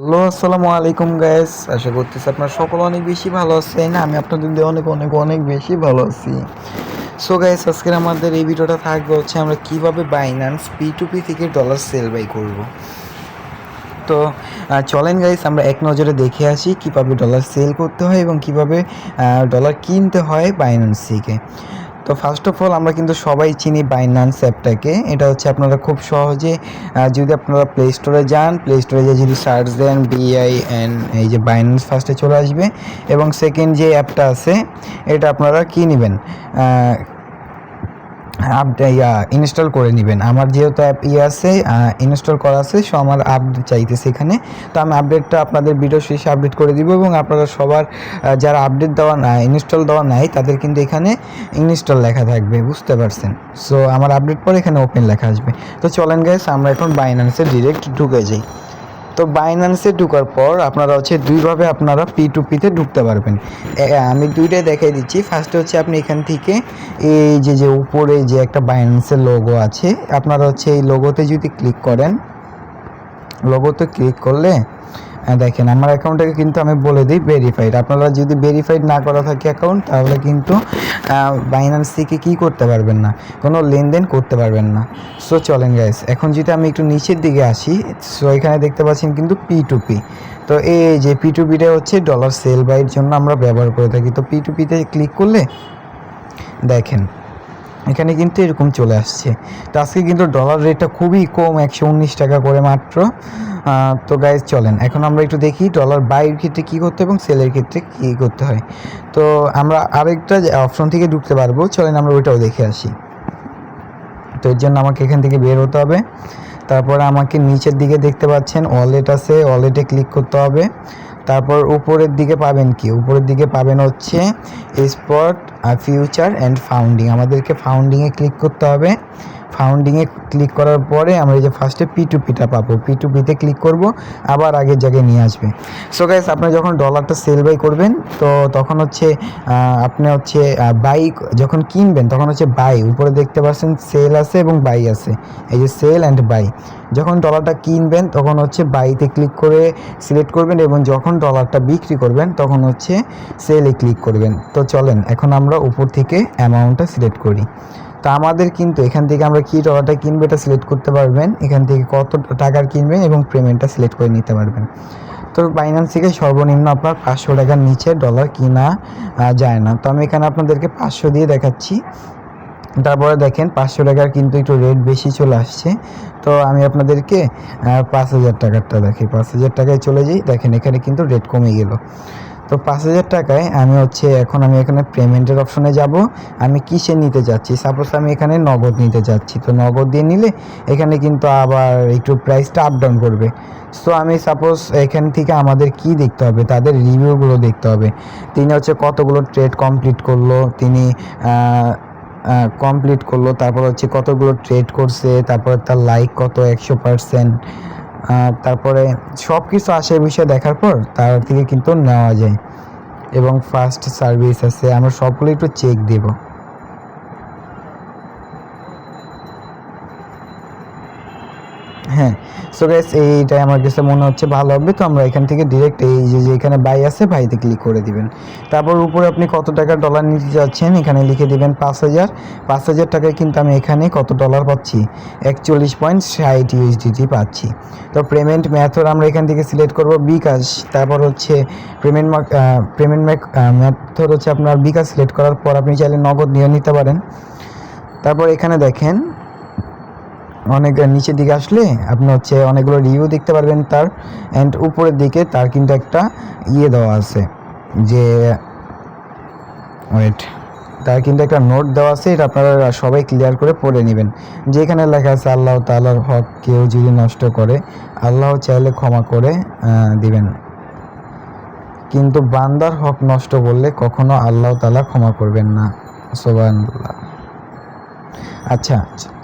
Hello, আসসালামু আলাইকুম guys আশা করতেছি আপনারা সকলে অনেক বেশি ভালো আছেন। আমি আপনাদের দিয়ে অনেক অনেক অনেক বেশি ভালো আছি। সো গাইস আজকের আমাদের এই ভিডিওটা থাকবে হচ্ছে আমরা কীভাবে বাইন্যান্স পি টু পি থেকে ডলার সেল বাই করব। তো চলেন গাইস আমরা এক নজরে দেখে আসি কীভাবে ডলার সেল করতে হয় এবং কীভাবে ডলার কিনতে হয় বাইন্যান্স থেকে। তো ফার্স্ট অফ অল আমরা কিন্তু সবাই চিনি বাইনান্স অ্যাপটাকে এটা হচ্ছে আপনারা খুব সহজে যদি আপনারা প্লে স্টোরে যান প্লে স্টোরে যে যদি সার্চ দেন বিআই এন এই যে বাইন্যান্স ফার্স্টে চলে আসবে। এবং সেকেন্ড যে অ্যাপটা আছে, এটা আপনারা কী নেবেন? ইয়া ইনস্টল করে নেবেন। আমার যেহেতু অ্যাপ ইয়ে আছে ইনস্টল করা আছে সো আমার আপডেট চাইতেছে এখানে। তো আমি আপডেটটা আপনাদের ভিডিও শেষে আপডেট করে দিব এবং আপনারা সবার যারা আপডেট দেওয়া না ইনস্টল দেওয়া নাই, তাদের কিন্তু এখানে ইনস্টল লেখা থাকবে, বুঝতে পারছেন? সো আমার আপডেট পরে এখানে ওপেন লেখা আসবে। তো চলেন গাইস আমরা এখন বাইন্যান্সে ডিরেক্ট ঢুকে যাই। তো বাইন্যান্সে ঢুকার পর আপনারা হচ্ছে দুইভাবে আপনারা পি টু পিতে ঢুকতে পারবেন। আমি দুইটাই দেখাই দিচ্ছি। ফার্স্টে হচ্ছে আপনি এখান থেকে এই যে যে উপরে যে একটা বাইন্যান্সের লোগো আছে, আপনারা হচ্ছে এই লোগোতে যদি ক্লিক করেন লোগোতে ক্লিক করলে আহ, দেখেন আমার অ্যাকাউন্টটাকে কিন্তু আমি বলে দিই ভেরিফাইড আপনারা যদি ভেরিফাইড না করা থাকে অ্যাকাউন্ট তাহলে কিন্তু বাইন্যান্স থেকে কী করতে পারবেন না? কোনো লেনদেন করতে পারবেন না। সো চলেন গাইস এখন যদি আমি একটু নিচের দিকে আসি সো এখানে দেখতে পাচ্ছেন কিন্তু পি টু পি তো এই যে পি টু পিটা হচ্ছে ডলার সেল বাইয়ের জন্য আমরা ব্যবহার করে থাকি। তো পি টু পিতে ক্লিক করলে দেখেন এখানে কিন্তু এরকম চলে আসছে। তো আজকে কিন্তু ডলার রেটটা খুবই কম একশো উনিশ টাকা করে মাত্র। তো গাইজ চলেন। এখন আমরা একটু দেখি ডলার বাইয়ের ক্ষেত্রে কী করতে এবং সেলের ক্ষেত্রে কী করতে হয়। তো আমরা আরেকটা অপশন থেকে ঢুকতে পারব। চলেন আমরা ওইটাও দেখে আসি। তো এর জন্য আমাকে এখান থেকে বের হতে হবে। তারপরে আমাকে নিচের দিকে দেখতে পাচ্ছেন ওয়ালেট আছে ওয়ালেটে ক্লিক করতে হবে। তারপর উপরের দিকে পাবেন কি? উপরের দিকে পাবেন হচ্ছে স্পট ফিউচার অ্যান্ড ফাউন্ডিং আমাদেরকে ফাউন্ডিংয়ে ক্লিক করতে হবে। ফাউন্ডিংয়ে ক্লিক করার পরে আমরা এই যে ফার্স্টে পি টু পিটা পাবো পি টু পিতে ক্লিক করব, আবার আগের জায়গায় নিয়ে আসবে। সো গাইস আপনি যখন ডলারটা সেল বাই করবেন, তো তখন হচ্ছে আপনি হচ্ছে বাই যখন কিনবেন, তখন হচ্ছে বাই উপরে দেখতে পাচ্ছেন সেল আছে এবং বাই আছে। এই যে সেল অ্যান্ড বাই যখন ডলারটা কিনবেন, তখন হচ্ছে বাইতে ক্লিক করে সিলেক্ট করবেন এবং যখন ডলারটা বিক্রি করবেন, তখন হচ্ছে সেলে ক্লিক করবেন। তো চলেন, এখন আমরা উপর থেকে অ্যামাউন্টটা সিলেক্ট করি। তো আমাদের কিন্তু এখান থেকে আমরা কী ডলারটা কিনবো এটা সিলেক্ট করতে পারবেন। এখান থেকে কত টাকার কিনবেন এবং পেমেন্টটা সিলেক্ট করে নিতে পারবেন। তো বাইন্যান্স থেকে সর্বনিম্ন আপনার পাঁচশো টাকার নিচে ডলার কিনা যায় না। তো আমি এখানে আপনাদেরকে পাঁচশো দিয়ে দেখাচ্ছি। তারপরে দেখেন পাঁচশো টাকার কিন্তু একটু রেট বেশি চলে আসছে। তো আমি আপনাদেরকে পাঁচ হাজার টাকারটা দেখি পাঁচ হাজার টাকায় চলে যাই, দেখেন এখানে কিন্তু রেট কমে গেল। তো পাঁচ হাজার টাকায় আমি হচ্ছে এখন আমি এখানে পেমেন্টের অপশনে যাব। আমি কিসে নিতে যাচ্ছি? সাপোজ আমি এখানে নগদ নিতে যাচ্ছি। তো নগদ দিয়ে নিলে এখানে কিন্তু আবার একটু প্রাইসটা আপ ডাউন করবে। সো আমি সাপোজ এখান থেকে আমাদের কি দেখতে হবে? তাদের রিভিউগুলো দেখতে হবে। তিনি হচ্ছে কতগুলো ট্রেড কমপ্লিট করল? তিনি কমপ্লিট করল, তারপর হচ্ছে কতগুলো ট্রেড করছে, তারপর তার লাইক কত, একশো পার্সেন্ট তারপরে সব কিছু আসে বিষয়ে দেখার পর তার থেকে কিন্তু নেওয়া যায়। এবং ফার্স্ট সার্ভিস আছে, আমরা সবগুলো একটু চেক দেব। হ্যাঁ সো গ্যাস এইটাই আমার কাছে মনে হচ্ছে ভালো হবে। তো আমরা এখান থেকে ডিরেক্ট এই যে যে এখানে বাই আছে বাইতে ক্লিক করে দিবেন। তারপর উপরে আপনি কত টাকা ডলার নিতে যাচ্ছেন, এখানে লিখে দিবেন পাঁচ হাজার। পাঁচ হাজার টাকায় কিন্তু আমি এখানে কত ডলার পাচ্ছি? একচল্লিশ পয়েন্ট ষাট ইউএসডিটি পাচ্ছি। তো পেমেন্ট মেথড আমরা এখান থেকে সিলেক্ট করব বিকাশ। তারপর হচ্ছে পেমেন্ট পেমেন্ট মেথড হচ্ছে আপনার বিকাশ সিলেক্ট করার পর আপনি চাইলে নগদ নিয়ে নিতে পারেন। তারপর এখানে দেখেন অনেক নিচের দিকে আসলে আপনি হচ্ছে অনেকগুলো রিভিউ দেখতে পারবেন তার অ্যান্ড উপরের দিকে তার কিন্তু একটা ইয়ে দেওয়া আছে যে ওয়েট তার কিন্তু একটা নোট দেওয়া আছে, এটা আপনারা সবাই ক্লিয়ার করে পড়ে নেবেন। যেখানে লেখা আছে, আল্লাহ তাআলার হক কেউ যদি নষ্ট করে, আল্লাহ চাইলে ক্ষমা করে দিবেন। কিন্তু বান্দার হক নষ্ট করলে কখনো আল্লাহ তালা ক্ষমা করবেন না। সুবহানাল্লাহ। আচ্ছা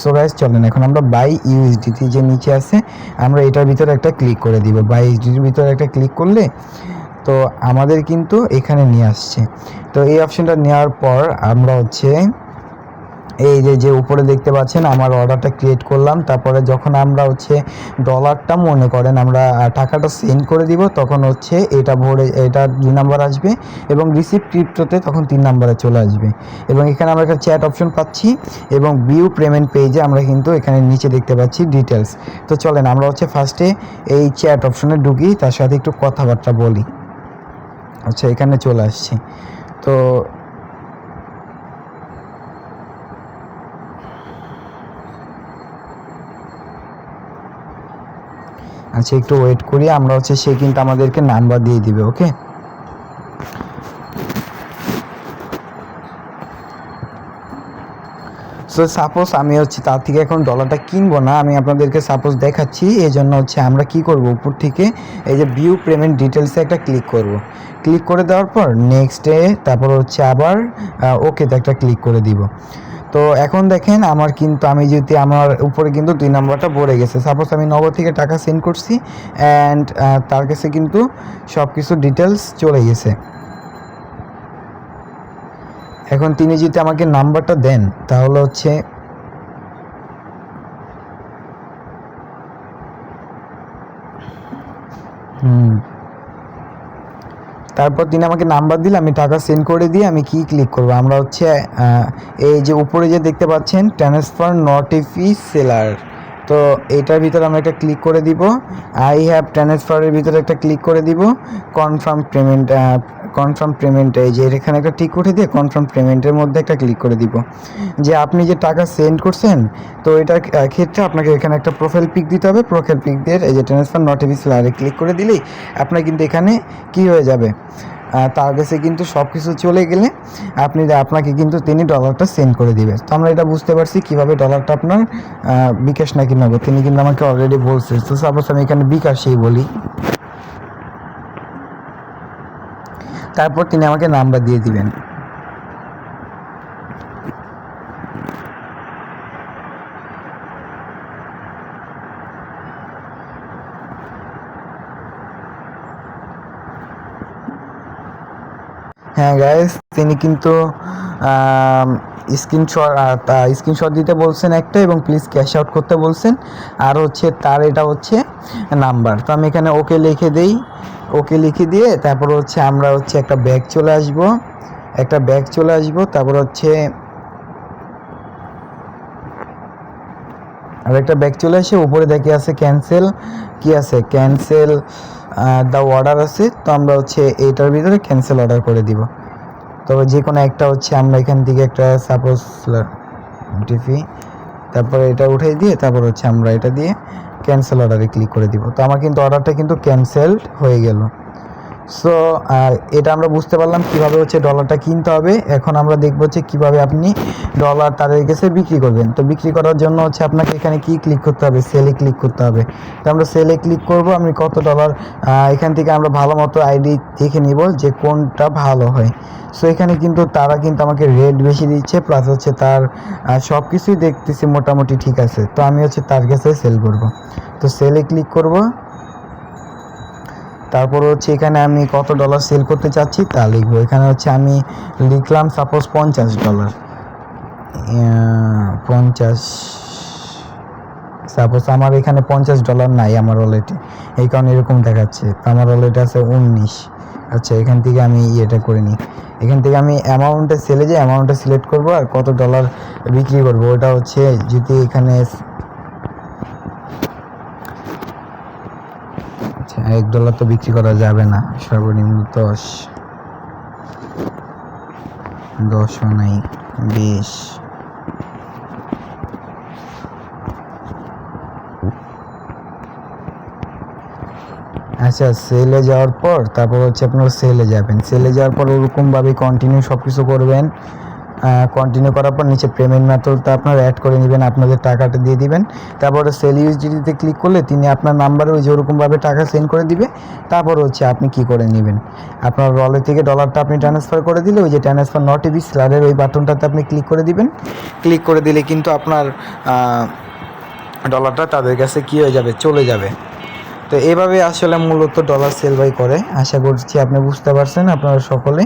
সো গাইস চলেন, এখন আমরা বাই ইউএসডিটি যে নিচে আছে, আমরা এটার ভিতরে একটা ক্লিক করে দিব। বাই ইউএসডিটির ভিতরে একটা ক্লিক করলে, তো আমাদের কিন্তু এখানে নিয়ে আসছে। তো এই অপশনটা নেওয়ার পর আমরা হচ্ছে এই যে যে উপরে দেখতে পাচ্ছেন, আমার অর্ডারটা ক্রিয়েট করলাম। তারপরে যখন আমরা হচ্ছে ডলারটা মনে করেন আমরা টাকাটা সেন্ড করে দিব, তখন হচ্ছে এটা ভরে, এটা দুই নাম্বার আসবে এবং রিসিভ ক্রিপ্টোতে তখন তিন নাম্বারে চলে আসবে। এবং এখানে আমরা একটা চ্যাট অপশন পাচ্ছি এবং ভিউ পেমেন্ট পেজে আমরা কিন্তু এখানে নিচে দেখতে পাচ্ছি ডিটেলস তো চলেন, আমরা হচ্ছে ফার্স্টে এই চ্যাট অপশনে ঢুকি, তার সাথে একটু কথাবার্তা বলি। আচ্ছা এখানে চলে আসছি। তো আচ্ছা একটু ওয়েট করি, আমরা হচ্ছে সে কিন্তু আমাদেরকে নাম্বার দিয়ে দিবে ওকে সো সাপোজ আমি হচ্ছে তার থেকে এখন ডলারটা কিনবো না, আমি আপনাদেরকে সাপোজ দেখাচ্ছি এই জন্য হচ্ছে আমরা কি করব উপর থেকে, এই যে ভিউ পেমেন্ট ডিটেলসে একটা ক্লিক করব। ক্লিক করে দেওয়ার পর নেক্সট ডে তারপর হচ্ছে আবার ওকেতে একটা ক্লিক করে দিব। তো এখন দেখেন আমার কিন্তু, আমি যদি আমার উপরে কিন্তু দুই নাম্বারটা ভরে গেছে। সাপোজ আমি নগদ থেকে টাকা সেন্ড করছি অ্যান্ড তার কাছে কিন্তু সব কিছু ডিটেলস চলে গেছে। এখন তিনি যদি আমাকে নাম্বারটা দেন, তাহলে হচ্ছে হুম। তারপর তিনি আমাকে নাম্বার দিলে, আমি টাকা সেন্ড করে দিয়ে আমি কি ক্লিক করব। আমরা হচ্ছে এই যে উপরে যে দেখতে পাচ্ছেন ট্রান্সফার নোটিফি সেলার তো এটার ভিতরে আমরা একটা ক্লিক করে দিব। আই হ্যাভ ট্রান্সফারের ভিতরে একটা ক্লিক করে দিব। কনফার্ম পেমেন্ট কনফার্ম পেমেন্ট এই যে এখানে একটা টিক উঠে দিয়ে কনফার্ম পেমেন্টের মধ্যে একটা ক্লিক করে দিব। যে আপনি যে টাকা সেন্ড করছেন, তো এটার ক্ষেত্রে আপনাকে এখানে একটা প্রোফাইল পিক দিতে হবে। প্রোফাইল পিক দিয়ে এই যে ট্রান্সফার নোটিফি সেলারে ক্লিক করে দিলেই আপনার কিন্তু এখানে কি হয়ে যাবে? তার কাছে কিন্তু সব কিছু চলে গেলে আপনি, আপনাকে কিন্তু তিনি ডলারটা সেন্ড করে দিবে। তো আমরা এটা বুঝতে পারছি কীভাবে ডলারটা আপনার বিকাশ নাকি নগদ। তিনি কিন্তু আমাকে অলরেডি বলছে। তো সাপোজ আমি এখানে বিকাশেই বলি। তারপর তিনি আমাকে নাম্বার দিয়ে দিবেন। হ্যাঁ গাইস তিনি কিন্তু স্ক্রিনশট স্ক্রিনশট দিতে বলছেন একটা এবং প্লিজ ক্যাশ আউট করতে বলছেন। আর হচ্ছে তার এটা হচ্ছে নাম্বার। তো আমি এখানে ওকে লিখে দেই। ওকে লিখে দিয়ে তারপর হচ্ছে আমরা হচ্ছে একটা ব্যাগ চলে আসব। একটা ব্যাগ চলে আসব, তারপর হচ্ছে আর একটা ব্যাগ চলে আসে, উপরে দেখে আছে ক্যান্সেল কি আছে? ক্যান্সেল দ্য অর্ডার আছে, তো আমরা হচ্ছে এটার ভিতরে ক্যান্সেল অর্ডার করে দিব। তবে যে কোনো একটা হচ্ছে আমরা এখান থেকে একটা সাপোজ টিভি তারপরে এটা উঠাই দিয়ে তারপর হচ্ছে আমরা এটা দিয়ে ক্যান্সেল অর্ডারে ক্লিক করে দিব। তো আমার কিন্তু অর্ডারটা কিন্তু ক্যান্সেলড হয়ে গেল। সো এটা আমরা বুঝতে পারলাম কীভাবে হচ্ছে ডলারটা কিনতে হবে। এখন আমরা দেখব হচ্ছে কীভাবে আপনি ডলার তাদের কাছে বিক্রি করবেন। তো বিক্রি করার জন্য হচ্ছে আপনাকে এখানে কি ক্লিক করতে হবে? সেলে ক্লিক করতে হবে। তো আমরা সেলে ক্লিক করব, আমি কত ডলার এখান থেকে আমরা ভালো মতো আইডি দেখে নিব যে কোনটা ভালো হয়। সো এখানে কিন্তু তারা কিন্তু আমাকে রেট বেশি দিচ্ছে প্লাস হচ্ছে তার সব কিছুই দেখতেছি মোটামুটি ঠিক আছে। তো আমি হচ্ছে তার কাছে সেল করব। তো সেলে ক্লিক করব। তারপর হচ্ছে এখানে আমি কত ডলার সেল করতে চাচ্ছি তা লিখব। এখানে হচ্ছে আমি লিখলাম সাপোজ পঞ্চাশ ডলার পঞ্চাশ সাপোজ আমার এখানে পঞ্চাশ ডলার নাই আমার ওয়ালেটে এই কারণে এরকম দেখাচ্ছে। তো আমার ওয়ালেটে আছে উনিশ। আচ্ছা এখান থেকে আমি ইয়েটা করে নিই। এখান থেকে আমি অ্যামাউন্টে সেলে যে অ্যামাউন্টটা সিলেক্ট করব আর কত ডলার বিক্রি করব, ওটা হচ্ছে যদি এখানে আচ্ছা এক ডলার তো বিক্রি করা যাবে না, সর্বনিম্ন দশ। দশও নাই, বিশ। আচ্ছা সেলে যাওয়ার পর তারপর হচ্ছে আপনারা সেলে যাবেন। সেলে যাওয়ার পর ওরকমভাবে কন্টিনিউ সব কিছু করবেন। কন্টিনিউ করার পর নিচে পেমেন্ট মেথডটা আপনারা অ্যাড করে নেবেন, আপনাদের টাকাটা দিয়ে দিবেন। তারপরে সেল ইউএসডিতে ক্লিক করলে তিনি আপনার নাম্বারে ওই যে ওরকমভাবে টাকা সেন্ড করে দিবে। তারপর হচ্ছে আপনি কি করে নেবেন? আপনার ওয়ালেট থেকে ডলারটা আপনি ট্রান্সফার করে দিলে ওই যে ট্রান্সফার নট ইবি স্লারের ওই বাটনটাতে আপনি ক্লিক করে দিবেন। ক্লিক করে দিলে কিন্তু আপনার ডলারটা তাদের কাছে কী হয়ে যাবে? চলে যাবে। তো এভাবে আসলে মূলত ডলার সেল বাই করে। আশা করছি আপনি বুঝতে পারছেন আপনারা সকলে।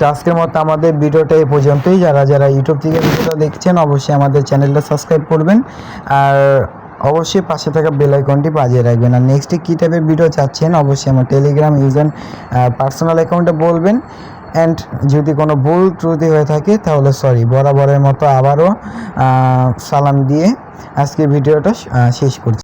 তো আজকের মতো আমাদের ভিডিওটা এই পর্যন্তই। যারা যারা ইউটিউব থেকে ভিডিওটা দেখছেন, অবশ্যই আমাদের চ্যানেলটা সাবস্ক্রাইব করবেন। আর অবশ্যই পাশে থাকা বেল আইকনটি বাজিয়ে রাখবেন। আর নেক্সটে কী টাইপের ভিডিও চাচ্ছেন, অবশ্যই আমার টেলিগ্রাম ইউজার পার্সোনাল অ্যাকাউন্টে বলবেন। অ্যান্ড যদি কোনো ভুল ত্রুটি হয়ে থাকে, তাহলে সরি বরাবরের মতো আবারও সালাম দিয়ে আজকে ভিডিওটা শেষ করছি।